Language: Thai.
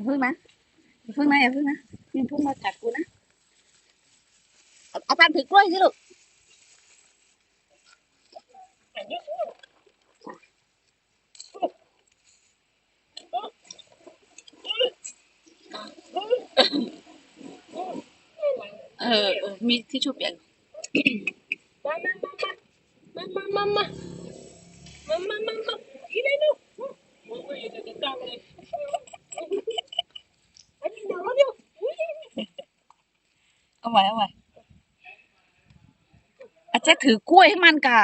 อย่าพึ่งนะอย่าพึ่งนะอย่าพึ่งนะอย่าพึ่งมากัดกูนะเอาเอาปานถือกล้วยสิลูกเออเออมีที่ชูเปียกมามามามามามามามามามาอีนี่ดูโอ้ยจะจะจังเลยอันนี้เดี๋ยวเดี๋ยว เอาไว้เอาไว้อาเจ๊ถือกล้วยให้มันกะ